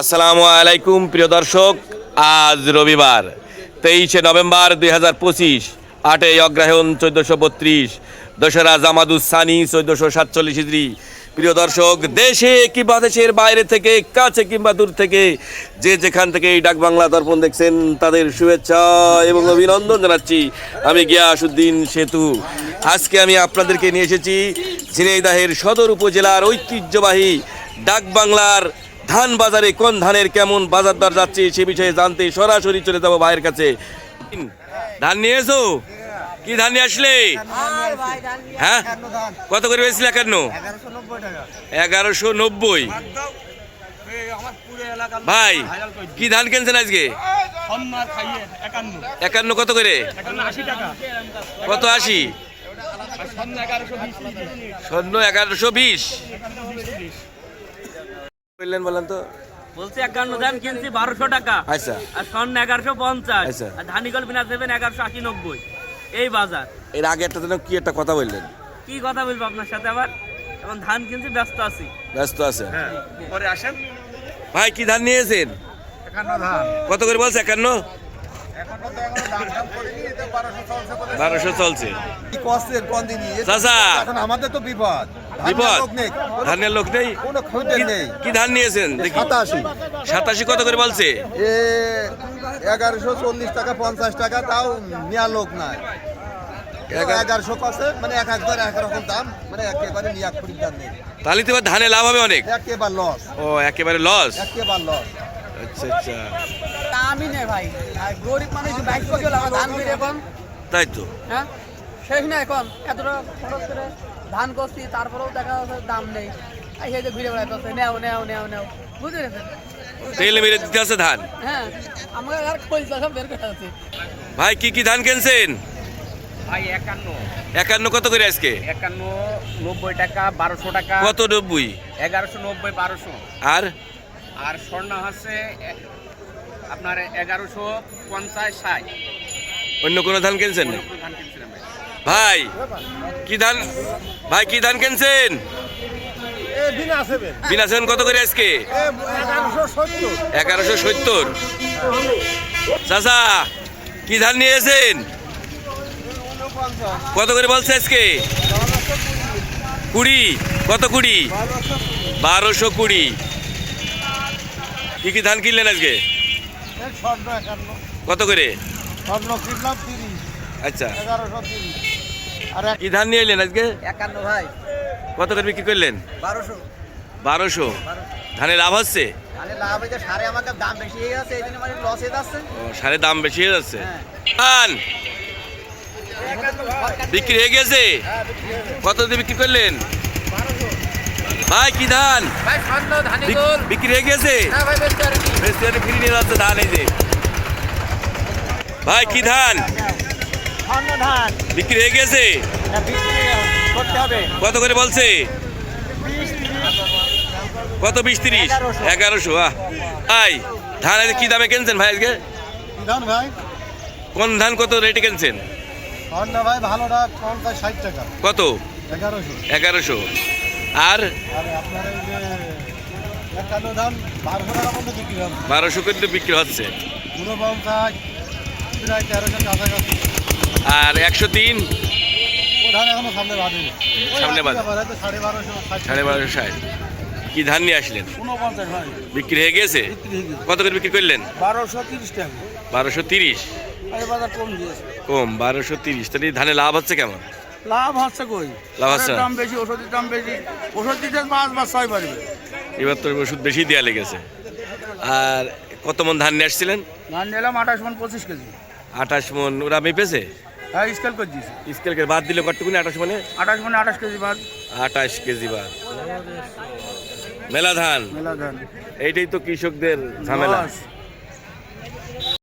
আসসালামু আলাইকুম, প্রিয় দর্শক। আজ রবিবার, তেইশে নভেম্বর দুই হাজার পঁচিশ, আটই অগ্রহায়ণ চোদ্দোশো বত্রিশ, দোসরা জামাদুসানি চোদ্দোশো সাতচল্লিশ ইদ্রি প্রিয় দর্শক, দেশে কিংবা দেশের বাইরে থেকে, কাছে কিংবা দূর থেকে, যে যেখান থেকে এই ডাক বাংলা দর্পণ দেখছেন, তাদের শুভেচ্ছা এবং অভিনন্দন জানাচ্ছি আমি গিয়াসুদ্দিন সেতু। আজকে আমি আপনাদেরকে নিয়ে এসেছি ঝিনাইদাহের সদর উপজেলার ঐতিহ্যবাহী ডাক বাংলার ধান বাজারে কোন ধানের কেমন বাজার দর যাচ্ছে সে বিষয়ে জানতে সরাসরি চলে যাব ভাইয়ের কাছে। ধান নিয়ে এসো? কি ধান নিয়ে আসলে? হ্যাঁ? কত করে পেয়েছিল একান্ন? এগারোশো নব্বই। ভাই, কি ধান কিনছেন আজকে? একান্ন কত করে? কত আশি? স্বর্ণ এগারোশো বিশ। বললেন বলেন তো? বলছি একান্ন ধান কিনছি বারোশো টাকা। আচ্ছা। আর স্বর্ণ এগারোশো পঞ্চাশ। আচ্ছা। আর ধানিকল বিনা দেবেন এগারোশো আশি নব্বই। এই বাজার। এর আগে একটা যেন কি একটা কথা বললেন? কি কথা বলব আপনার সাথে আবার? এখন ধান কিনছি ব্যস্ত আছি। ব্যস্ত আছে। পরে আসেন। ভাই কি ধান নিয়েছেন? কত করে বলছে একান্ন? বারোশো চলছে এখন আমাদের তো বিপদ। বিপদ। লোক নেই। কোনো- ধানের লোক নেই? কি- ধান নিয়েছেন? দেখি। সাতাশি। সাতাশি কত করে বলছে? এগারোশো চল্লিশ টাকা পঞ্চাশ টাকা তাও নেওয়ার লোক নাই। এগারোশো কষে মানে এক একবার এক দাম মানে একেবারে নেই। তাহলে তো এবার ধানে লাভ হবে অনেক। একেবার লস ও একেবারে লস একেবার লস আচ্ছা আচ্ছা। আমি নেই ভাই। গরিব মানুষ বাইক করে আমার এখন তাই তো। হ্যাঁ? শেষ না এখন। এতটা খরচ করে ধান করছি তারপরেও দেখা যাচ্ছে দাম নেই। সেই যে ঘুরে বেড়াতে নেও নেও নেও নেও। বুঝতে পেরেছেন তেল মেরে দিতে আছে ধান? হ্যাঁ আমাকে আর পয়সা সব বের করে আছে। ভাই কি কি ধান কিনছেন? ভাই একান্ন। একান্ন কত করে আজকে? একান্ন নব্বই টাকা বারোশো টাকা। কত নব্বই? এগারোশো নব্বই বারোশো। আর? আর স্বর্ণ হচ্ছে আপনার এগারোশো পঞ্চাশ ষাট। অন্য কোনো ধান কিনছেন? না। ভাই কি ধান? ভাই কি ধান কিনছেন? বিনা সেভেন। কত করে আজকে? এগারোশো সত্তর। চাচা কি ধান নিয়েছেন? কত করে বলছে আজকে? কুড়ি। কত কুড়ি? বারোশো কুড়ি। কি কি ধান কিনলেন আজকে? কত করে? আচ্ছা। এগারোশো তিরিশ। আর কি ধান নিয়ে এলেন আজকে? একান্ন ভাই। কত করে বিক্রি করলেন? বারোশো। বারোশো। ধানে লাভ হচ্ছে? হয়েছে সারে দাম বেশি হয়ে মানে হয়ে যাচ্ছে। ও, সারের দাম বেশি হয়ে যাচ্ছে? ধান বিক্রি হয়ে গেছে? কত দিয়ে বিক্রি করলেন? ভাই কি ধান? বিক্রি হয়ে গেছে? হ্যাঁ ফিরে নিয়ে যাচ্ছে ধান এই যে। ভাই কি ধান? বিক্রি হয়ে গেছে? হবে। কত করে বলছে? কত বিশ তিরিশ? এগারোশো। আহ ভাই ধান কি দামে কিনছেন ভাই আজকে? ভাই? কোন ধান কত রেটে কিনছেন? ভাই ভালোটা পঞ্চাশ ষাট টাকা। কত? এগারোশো। এগারোশো। আর? বারোশো টাকা বিক্রি হবে বারোশো করে তো বিক্রি হচ্ছে ঊনপঞ্চাশ প্রায় তেরোশো কাছাকাছি আর একশো তিন? সামনে সাড়ে বারোশো ষাট। কি ধান নিয়ে আসলেন? বিক্রি হয়ে গেছে কত করে বিক্রি করলেন? বারোশো তিরিশ টাকা। বারোশো তিরিশ। কম বারোশো তিরিশ। তাহলে ধানে লাভ হচ্ছে কেমন? লাভ হচ্ছে কই? লাভ হচ্ছে দাম বেশি ওষুধের দাম বেশি। ওষুধ দিতে পাঁচ বা ছয় পারবে এবার তো ওষুধ বেশি দেওয়া লেগেছে। আর কত মন ধান নিয়ে আসছিলেন? ধান নিলাম আঠাশ মন পঁচিশ কেজি। আঠাশ মন ওরা মেপেছে? হ্যাঁ স্কেল করছিস স্কেল করে বাদ দিলে কতটুকুনি আঠাশ মানে? আঠাশ মানে আঠাশ কেজি বাদ। আঠাশ কেজি বাদ। মেলা ধান। মেলা ধান। এইটাই তো কৃষকদের ঝামেলা।